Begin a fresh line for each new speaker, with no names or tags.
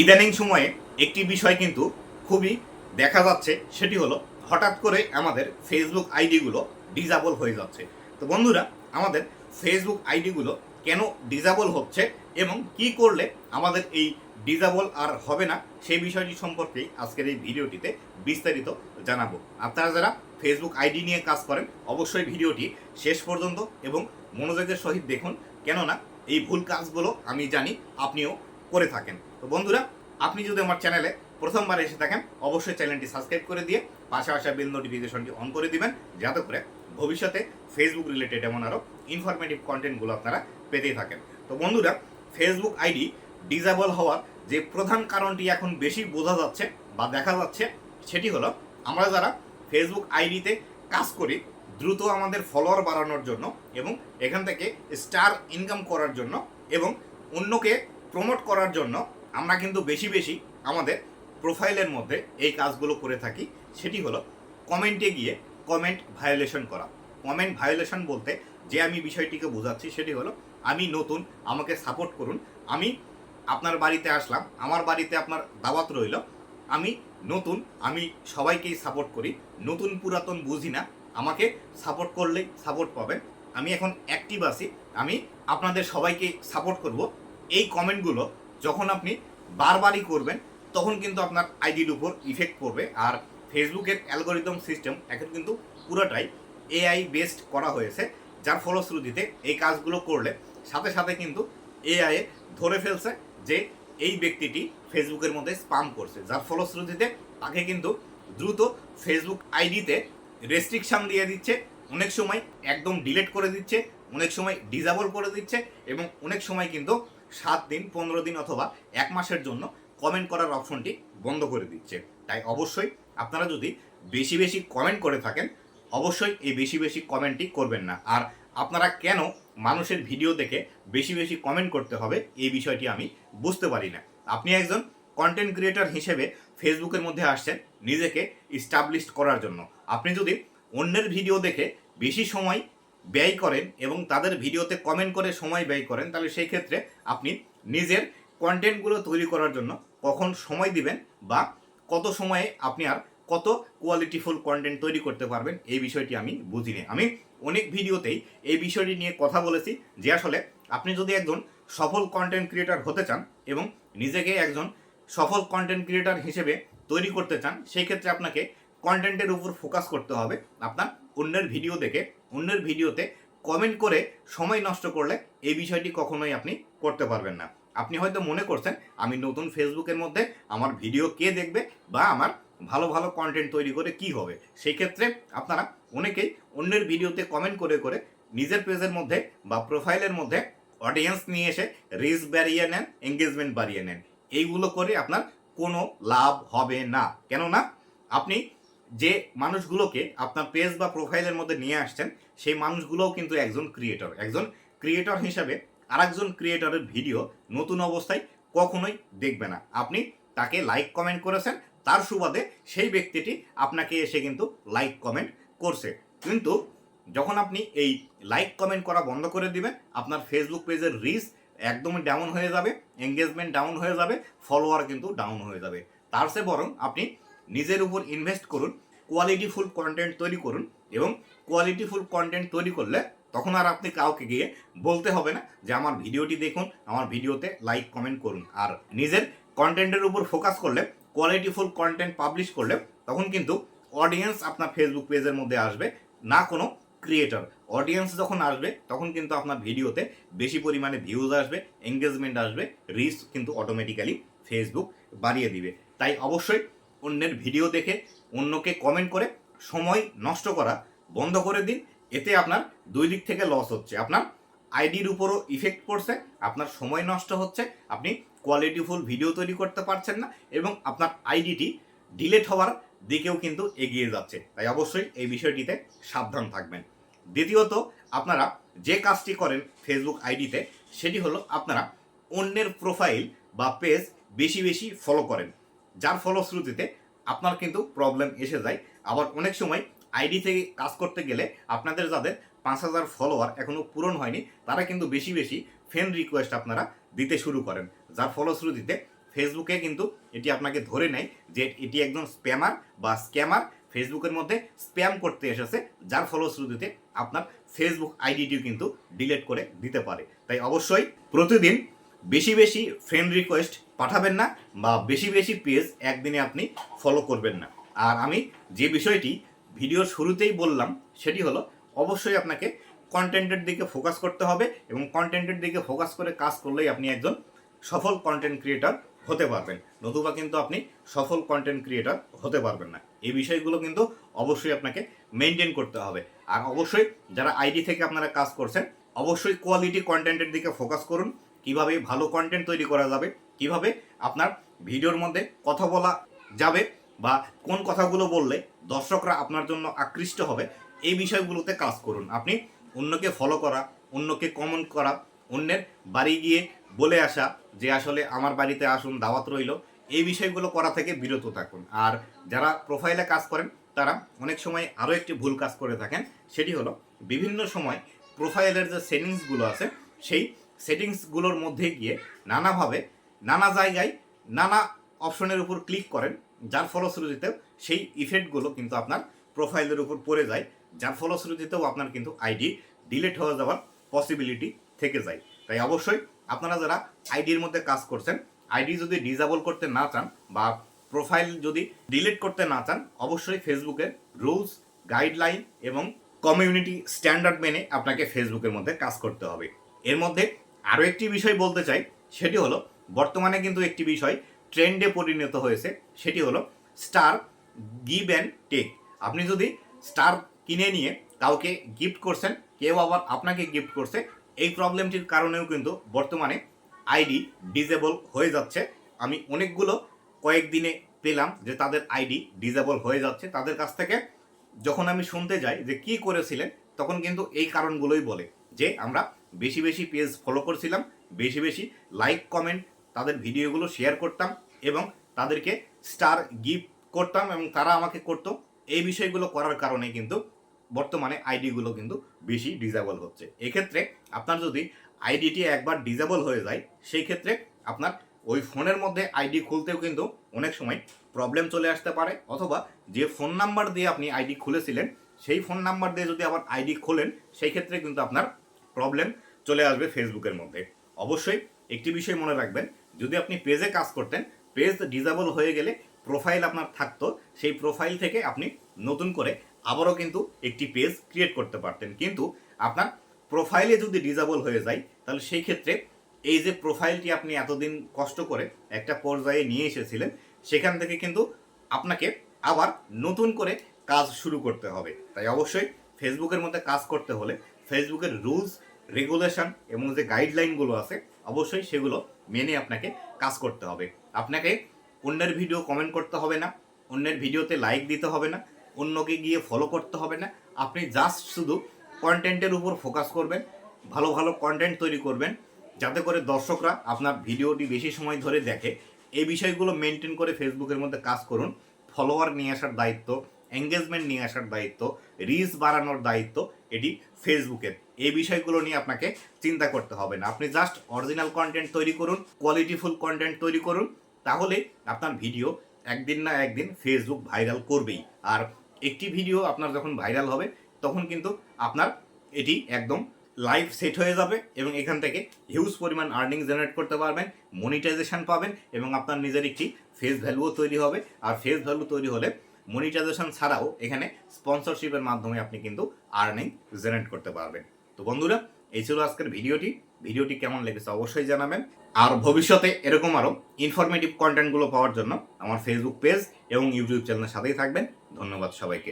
ইদানিং সময়ে একটি বিষয় কিন্তু খুবই দেখা যাচ্ছে, সেটি হলো হঠাৎ করে আমাদের ফেসবুক আইডিগুলো ডিজাবল হয়ে যাচ্ছে। তো বন্ধুরা, আমাদের ফেসবুক আইডিগুলো কেন ডিজাবল হচ্ছে এবং কি করলে আমাদের এই ডিজাবল আর হবে না, সেই বিষয়টি সম্পর্কেই আজকের এই ভিডিওটিতে বিস্তারিত জানাব। আপনারা যারা ফেসবুক আইডি নিয়ে কাজ করেন, অবশ্যই ভিডিওটি শেষ পর্যন্ত এবং মনোযোগের সহিত দেখুন। কেননা, এই ভুল কাজগুলো আমি জানি, আপনিও করে থাকেন। তো বন্ধুরা, আপনি যদি আমার চ্যানেলে প্রথমবার এসে থাকেন, অবশ্যই চ্যানেলটি সাবস্ক্রাইব করে দিয়ে পাশে আসা বেল নোটিফিকেশনটি অন করে দিবেন, যাতে করে ভবিষ্যতে ফেসবুক রিলেটেড এমন আরও ইনফরমেটিভ কন্টেন্টগুলো আপনারা পেতেই থাকেন। তো বন্ধুরা ফেসবুক আইডি ডিজেবল হওয়ার যে প্রধান কারণটি এখন বেশি বোঝা যাচ্ছে বা দেখা যাচ্ছে, সেটি হলো আমরা যারা ফেসবুক আইডিতে কাজ করি, দ্রুত আমাদের ফলোয়ার বাড়ানোর জন্য এবং এখান থেকে স্টার ইনকাম করার জন্য এবং অন্যকে প্রমোট করার জন্য আমরা কিন্তু বেশি বেশি আমাদের প্রোফাইলের মধ্যে এই কাজগুলো করে থাকি। সেটি হলো কমেন্টে গিয়ে কমেন্ট ভায়োলেশন করা। কমেন্ট ভায়োলেশন বলতে যে আমি বিষয়টিকে বোঝাচ্ছি সেটি হলো আমি নতুন, আমাকে সাপোর্ট করুন। আমি আপনার বাড়িতে আসলাম, আমার বাড়িতে আপনার দাওয়াত রইল। আমি নতুন, আমি সবাইকেই সাপোর্ট করি। নতুন পুরাতন বুঝি না, আমাকে সাপোর্ট করলেই সাপোর্ট পাবেন। আমি এখন অ্যাক্টিভ আছি, আমি আপনাদের সবাইকে সাপোর্ট করব। এই কমেন্টগুলো যখন আপনি বারবারই করবেন, তখন কিন্তু আপনার আইডির উপর ইফেক্ট পড়বে। আর ফেসবুকের অ্যালগোরিদম সিস্টেম এখন কিন্তু পুরোটাই এআই বেসড করা হয়েছে, যার ফলশ্রুতিতে এই কাজগুলো করলে সাথে সাথে কিন্তু এআই ধরে ফেলছে যে এই ব্যক্তিটি ফেসবুকের মধ্যে স্পাম করছে, যার ফলশ্রুতিতে তাকে কিন্তু দ্রুত ফেসবুক আইডিতে রেস্ট্রিকশন দিয়ে দিচ্ছে, অনেক সময় একদম ডিলেট করে দিচ্ছে, অনেক সময় ডিজাবল করে দিচ্ছে এবং অনেক সময় কিন্তু সাত দিন, পনেরো দিন অথবা এক মাসের জন্য কমেন্ট করার অপশনটি বন্ধ করে দিচ্ছে। তাই অবশ্যই আপনারা যদি বেশি বেশি কমেন্ট করে থাকেন, অবশ্যই এই বেশি বেশি কমেন্টটি করবেন না। আর আপনারা কেন মানুষের ভিডিও দেখে বেশি বেশি কমেন্ট করতে হবে, এই বিষয়টি আমি বুঝতে পারি না। আপনি একজন কন্টেন্ট ক্রিয়েটর হিসেবে ফেসবুকের মধ্যে আসছেন, নিজেকে ইস্টাবলিশ করার জন্য। আপনি যদি অন্যের ভিডিও দেখে বেশি সময় ব্যয় করেন এবং তাদের ভিডিওতে কমেন্ট করে সময় ব্যয় করেন, তাহলে সেই ক্ষেত্রে আপনি নিজের কন্টেন্টগুলো তৈরি করার জন্য কখন সময় দিবেন বা কত সময়ে আপনি আর কত কোয়ালিটিফুল কন্টেন্ট তৈরি করতে পারবেন, এই বিষয়টি আমি বুঝিনি। আমি অনেক ভিডিওতেই এই বিষয়টি নিয়ে কথা বলেছি যে আসলে আপনি যদি একজন সফল কন্টেন্ট ক্রিয়েটর হতে চান এবং নিজেকে একজন সফল কন্টেন্ট ক্রিয়েটার হিসেবে তৈরি করতে চান, সেই ক্ষেত্রে আপনাকে কন্টেন্টের উপর ফোকাস করতে হবে। আপনার অন্যের ভিডিও দেখে অন্যের ভিডিওতে কমেন্ট করে সময় নষ্ট করলে এই বিষয়টি কখনোই আপনি করতে পারবেন না। আপনি হয়তো মনে করছেন, আমি নতুন ফেসবুকের মধ্যে আমার ভিডিও কে দেখবে বা আমার ভালো ভালো কন্টেন্ট তৈরি করে কি হবে? সেই ক্ষেত্রে আপনারা অনেকেই অন্যের ভিডিওতে কমেন্ট করে করে নিজের পেজের মধ্যে বা প্রোফাইলের মধ্যে অডিয়েন্স নিয়ে এসে রিচ বাড়িয়ে নেন এঙ্গেজমেন্ট বাড়িয়ে নেন। এইগুলো করে আপনার কোনো লাভ হবে না। কেননা আপনি যে মানুষগুলোকে আপনার পেজ বা প্রোফাইলের মধ্যে নিয়ে আসছেন, সেই মানুষগুলোও কিন্তু একজন ক্রিয়েটর একজন ক্রিয়েটর হিসাবে আরেকজন ক্রিয়েটরের ভিডিও নতুন অবস্থায় কখনোই দেখবে না। আপনি তাকে লাইক কমেন্ট করেছেন, তার সুবাদে সেই ব্যক্তিটি আপনাকে এসে কিন্তু লাইক কমেন্ট করছে। কিন্তু যখন আপনি এই লাইক কমেন্ট করা বন্ধ করে দিবেন, আপনার ফেসবুক পেজের রিচ একদমই ডাউন হয়ে যাবে এঙ্গেজমেন্ট ডাউন হয়ে যাবে ফলোয়ার কিন্তু ডাউন হয়ে যাবে। তার চেয়ে বরং আপনি নিজের উপর ইনভেস্ট করুন কোয়ালিটিফুল কন্টেন্ট তৈরি করুন এবং কোয়ালিটিফুল কন্টেন্ট তৈরি করলে তখন আর আপনি কাউকে গিয়ে বলতে হবে না যে আমার ভিডিওটি দেখুন, আমার ভিডিওতে লাইক কমেন্ট করুন। আর নিজের কন্টেন্টের উপর ফোকাস করলে কোয়ালিটিফুল কন্টেন্ট পাবলিশ করলে তখন কিন্তু অডিয়েন্স আপনার ফেসবুক পেজের মধ্যে আসবে, না কোনো ক্রিয়েটর অডিয়েন্স যখন আসবে, তখন কিন্তু আপনার ভিডিওতে বেশি পরিমাণে ভিউজ আসবে এঙ্গেজমেন্ট আসবে রিচ কিন্তু অটোমেটিক্যালি ফেসবুক বাড়িয়ে দিবে। তাই অবশ্যই অন্যের ভিডিও দেখে অন্যকে কমেন্ট করে সময় নষ্ট করা বন্ধ করে দিন, এতে আপনার দুই দিক থেকে লস হচ্ছে। আপনার আইডির উপরও ইফেক্ট পড়ছে, আপনার সময় নষ্ট হচ্ছে, আপনি কোয়ালিটিফুল ভিডিও তৈরি করতে পারছেন না, এবং আপনার আইডিটি ডিলেট হওয়ার দিকেও কিন্তু এগিয়ে যাচ্ছে। তাই অবশ্যই এই বিষয়টিতে সাবধান থাকবেন। দ্বিতীয়ত, আপনারা যে কাজটি করেন ফেসবুক আইডিতে সেটি হলো আপনারা অন্যের প্রোফাইল বা পেজ বেশি বেশি ফলো করেন। যার ফলশ্রুতিতে আপনার কিন্তু প্রবলেম এসে যায়। আবার অনেক সময় আইডি থেকে কাজ করতে গেলে আপনাদের যাদের পাঁচ হাজার ফলোয়ার এখনও পূরণ হয়নি, তারা কিন্তু বেশি বেশি ফ্রেন্ড রিকোয়েস্ট আপনারা দিতে শুরু করেন। যার ফলশ্রুতিতে ফেসবুকে কিন্তু এটি আপনাকে ধরে নেয় যে এটি একজন স্প্যামার বা স্ক্যামার ফেসবুকের মধ্যে স্প্যাম করতে এসেছে, যার ফলশ্রুতিতে আপনার ফেসবুক আইডিটিও কিন্তু ডিলিট করে দিতে পারে। তাই অবশ্যই প্রতিদিন বেশি বেশি ফ্রেন্ড রিকোয়েস্ট পাঠাবেন না বা বেশি বেশি পেজ একদিনে আপনি ফলো করবেন না। আর আমি যে বিষয়টি ভিডিওর শুরুতেই বললাম, সেটি হলো অবশ্যই আপনাকে কন্টেন্টের দিকে ফোকাস করতে হবে এবং কন্টেন্টের দিকে ফোকাস করে কাজ করলেই আপনি একজন সফল কন্টেন্ট ক্রিয়েটার হতে পারবেন। নতুবা কিন্তু আপনি সফল কন্টেন্ট ক্রিয়েটার হতে পারবেন না। এই বিষয়গুলো কিন্তু অবশ্যই আপনাকে মেনটেন করতে হবে। আর অবশ্যই যারা আইডি থেকে আপনারা কাজ করছেন, অবশ্যই কোয়ালিটি কন্টেন্টের দিকে ফোকাস করুন। কীভাবে ভালো কন্টেন্ট তৈরি করা যাবে, কীভাবে আপনার ভিডিওর মধ্যে কথা বলা যাবে বা কোন কথাগুলো বললে দর্শকরা আপনার জন্য আকৃষ্ট হবে, এই বিষয়গুলোতে কাজ করুন। আপনি অন্যকে ফলো করা, অন্যকে কমেন্ট করা, অন্যের বাড়ি গিয়ে বলে আসা যে আসলে আমার বাড়িতে আসুন, দাওয়াত রইল, এই বিষয়গুলো করা থেকে বিরত থাকুন। আর যারা প্রোফাইলে কাজ করেন, তারা অনেক সময় আরও একটি ভুল কাজ করে থাকেন, সেটি হলো বিভিন্ন সময় প্রোফাইলের যে সেটিংসগুলো আছে, সেই সেটিংসগুলোর মধ্যে গিয়ে নানাভাবে, নানা জায়গায় নানা অপশনের উপর ক্লিক করেন, যার ফলশ্রুতিতে সেই ইফেক্টগুলো কিন্তু আপনার প্রোফাইলের উপর পড়ে যায়, যার ফলশ্রুতিতেও আপনার কিন্তু আইডি ডিলিট হয়ে যাওয়ার পসিবিলিটি থেকে যায়। তাই অবশ্যই আপনারা যারা আইডির মধ্যে কাজ করছেন, আইডি যদি ডিজাবল করতে না চান বা প্রোফাইল যদি ডিলিট করতে না চান, অবশ্যই ফেসবুকের রুলস, গাইডলাইন এবং কমিউনিটি স্ট্যান্ডার্ড মেনে আপনাকে ফেসবুকের মধ্যে কাজ করতে হবে। এর মধ্যে আরও একটি বিষয় বলতে চাই, সেটি হলো, বর্তমানে কিন্তু একটি বিষয় ট্রেন্ডে পরিণত হয়েছে, সেটি হলো স্টার গিভ অ্যান্ড টেক। আপনি যদি স্টার কিনে নিয়ে কাউকে গিফট করছেন, কেউ আবার আপনাকে গিফট করছে, এই প্রবলেমটির কারণেও কিন্তু বর্তমানে আইডি ডিজেবল হয়ে যাচ্ছে। আমি অনেকগুলো কয়েকদিনে পেলাম যে তাদের আইডি ডিজেবল হয়ে যাচ্ছে। তাদের কাছ থেকে যখন আমি শুনতে যাই যে কি করেছিলেন, তখন কিন্তু এই কারণগুলোই বলে যে আমরা বেশি বেশি পেজ ফলো করছিলাম, বেশি বেশি লাইক কমেন্ট তাদের ভিডিওগুলো শেয়ার করতাম এবং তাদেরকে স্টার গিফট করতাম এবং তারা আমাকে করতো। এই বিষয়গুলো করার কারণে কিন্তু বর্তমানে আইডিগুলো কিন্তু বেশি ডিজেবল হচ্ছে। এক্ষেত্রে আপনার যদি আইডিটি একবার ডিজেবল হয়ে যায়, সেই ক্ষেত্রে আপনার ওই ফোনের মধ্যে আইডি খুলতেও কিন্তু অনেক সময় প্রবলেম চলে আসতে পারে অথবা যে ফোন নাম্বার দিয়ে আপনি আইডি খুলেছিলেন, সেই ফোন নাম্বার দিয়ে যদি আবার আইডি খোলেন, সেই ক্ষেত্রে কিন্তু আপনার প্রবলেম চলে আসবে ফেসবুকের মধ্যে। অবশ্যই একটি বিষয় মনে রাখবেন, যদি আপনি পেজে কাজ করতেন পেজ ডিজেবল হয়ে গেলে প্রোফাইল আপনার থাকতো, সেই প্রোফাইল থেকে আপনি নতুন করে আবারও কিন্তু একটি পেজ ক্রিয়েট করতে পারতেন। কিন্তু আপনার প্রোফাইলে যদি ডিজেবল হয়ে যায়, তাহলে সেই ক্ষেত্রে এই যে প্রোফাইলটি আপনি এতদিন কষ্ট করে একটা পর্যায়ে নিয়ে এসেছিলেন, সেখান থেকে কিন্তু আপনাকে আবার নতুন করে কাজ শুরু করতে হবে। তাই অবশ্যই ফেসবুকের মধ্যে কাজ করতে হলে ফেসবুকের রুলস, রেগুলেশন এবং যে গাইডলাইনগুলো আছে, অবশ্যই সেগুলো মেনে আপনাকে কাজ করতে হবে। আপনাকে অন্যের ভিডিও কমেন্ট করতে হবে না, অন্যের ভিডিওতে লাইক দিতে হবে না, অন্যকে গিয়ে ফলো করতে হবে না। আপনি জাস্ট শুধু কন্টেন্টের উপর ফোকাস করবেন, ভালো ভালো কন্টেন্ট তৈরি করবেন, যাতে করে দর্শকরা আপনার ভিডিওটি বেশি সময় ধরে দেখে। এই বিষয়গুলো মেনটেন করে ফেসবুকের মধ্যে কাজ করুন। ফলোয়ার নিয়ে আসার দায়িত্ব এঙ্গেজমেন্ট নিয়ে আসার দায়িত্ব রিচ বাড়ানোর দায়িত্ব এটি ফেসবুকের এই বিষয়গুলো নিয়ে আপনাকে চিন্তা করতে হবে না। আপনি জাস্ট অরিজিনাল কন্টেন্ট তৈরি করুন কোয়ালিটিফুল কন্টেন্ট তৈরি করুন, তাহলে আপনার ভিডিও একদিন না একদিন ফেসবুক ভাইরাল করবেই। আর একটি ভিডিও আপনার যখন ভাইরাল হবে, তখন কিন্তু আপনার এটি একদম লাইভ সেট হয়ে যাবে এবং এখান থেকে হিউজ পরিমাণ আর্নিং জেনারেট করতে পারবেন মনিটাইজেশন পাবেন এবং আপনার নিজের একটি ফেস ভ্যালুও তৈরি হবে। আর ফেস ভ্যালু তৈরি হলে মনিটাইজেশন ছাড়াও এখানে স্পন্সরশিপের মাধ্যমে আপনি কিন্তু আর্নিং জেনারেট করতে পারবেন। তো বন্ধুরা, এই ছিল আজকের ভিডিওটি। ভিডিওটি কেমন লেগেছে অবশ্যই জানাবেন। আর ভবিষ্যতে এরকম আরও ইনফরমেটিভ কন্টেন্টগুলো পাওয়ার জন্য আমার ফেসবুক পেজ এবং ইউটিউব চ্যানেলের সাথেই থাকবেন। ধন্যবাদ সবাইকে।